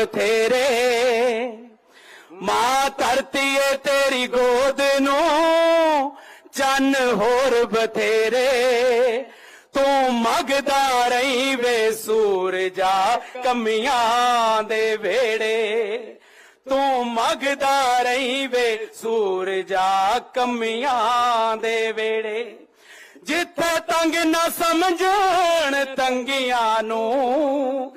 ਬਥੇਰੇ। ਮਾਂ ਧਰਤੀ ਏ ਤੇਰੀ ਗੋਦ ਨੂੰ, ਚੰਨ ਹੋਰ ਬਥੇਰੇ। ਤੂੰ ਮਗਦਾ ਰਹੀ ਵੇ ਸੂਰਜਾ, ਕਮੀਆਂ ਦੇ ਵੇੜੇ ਤੂੰ ਮਗਦਾ ਰਹੀ ਵੇ ਸੂਰਜਾ, ਕਮੀਆਂ ਦੇ ਵੇੜੇ ਜਿੱਥੇ ਤੰਗ ਨਾ ਸਮਝਣ ਤੰਗੀਆਂ ਨੂੰ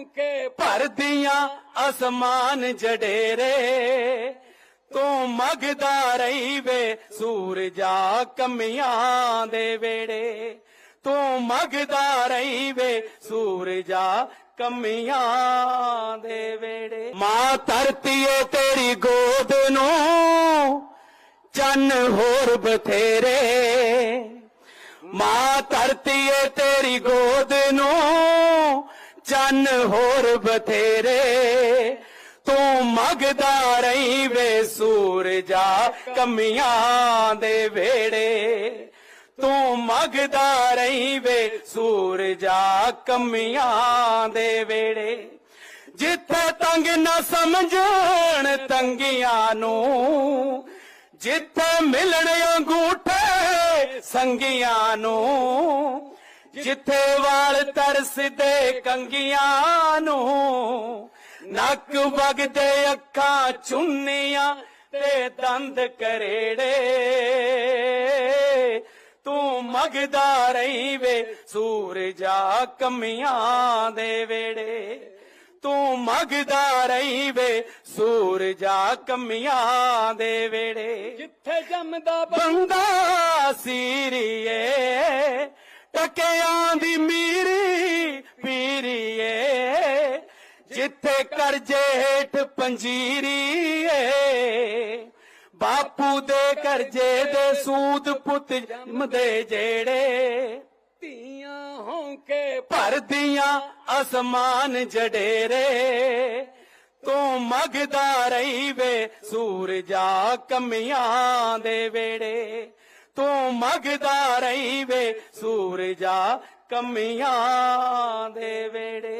ਹੋਂਕੇ ਭਰਦੀਆਂ ਅਸਮਾਨ ਜਡੇਰੇ। ਤੂੰ ਮਗਦਾ ਰਹੀ ਵੇ ਸੂਰਜਾ ਕਮੀਆਂ ਦੇ ਵੇੜੇ। ਤੂੰ ਮਗਦਾ ਰਹੀ ਵੇ ਸੂਰਜਾ ਕਮੀਆਂ ਦੇ ਵੇੜੇ। ਮਾਂ ਧਰਤੀ ਏ ਤੇਰੀ ਗੋਦ ਨੂੰ ਚੰਨ ਹੋਰ ਬਥੇਰੇ। ਮਾਂ ਧਰਤੀ ਏ ਤੇਰੀ ਗੋਦ ਨੂੰ ਚੰਨ ਹੋਰ ਬਥੇਰੇ। ਤੂੰ ਮਗਦਾ ਰਹੀ ਵੇ ਸੂਰਜਾ ਕਮੀਆਂ ਦੇ ਵੇੜੇ ਤੂੰ ਮਗਦਾ ਰਹੀ ਵੇ ਸੂਰਜਾ ਕਮੀਆਂ ਦੇ ਵੇੜੇ ਜਿੱਥੇ ਤੰਗ ਨਾ ਸਮਝਣ ਤੰਗੀਆਂ ਨੂੰ, ਜਿੱਥੇ ਮਿਲਣ ਅੰਗੂਠੇ ਸੰਗੀਆਂ ਨੂੰ ਜਿੱਥੇ ਵਾਲ ਤਰਸਦੇ ਕੰਗੀਆਂ ਨੂੰ ਨੱਕ ਵਗਦੇ ਅੱਖਾਂ ਚੁੰਨੀਆਂ ਤੇ ਦੰਦ ਕਰੇੜੇ। ਤੂੰ ਮਗਦਾ ਰਹੀ ਵੇ ਸੂਰਜਾ ਕਮੀਆਂ ਦੇ ਵੇੜੇ। ਤੂੰ ਮਗਦਾ ਰਹੀ ਵੇ ਸੂਰਜਾ ਕਮੀਆਂ ਦੇ ਵੇੜੇ। ਜਿੱਥੇ ਜੰਮਦਾ ਬੰਦਾ ਸੀਰੀਏ ਟਕਿਆਂ ਦੀ ਮੀਰੀ ਪੀਰੀਏ, ਜਿੱਥੇ ਕਰਜੇ ਹੇਠ ਪੰਜੀਰੀ ਏ। ਬਾਪੂ ਦੇ ਕਰਜੇ ਦੇ ਸੂਦ ਪੁੱਤ ਜੰਮਦੇ ਜਿਹੜੇ, ਧੀਆਂ ਹੋਂਕੇ ਭਰਦੀਆਂ ਅਸਮਾਨ ਜਡੇਰੇ। ਤੂੰ ਮਗਦਾ ਰਹੀ ਵੇ ਸੂਰਜਾ ਕਮੀਆਂ ਦੇ ਵੇੜੇ। ਤੂੰ ਮਗਦਾ ਰਹੀ ਵੇ ਸੂਰਜਾ ਕਮੀਆਂ ਦੇ ਵੇੜੇ।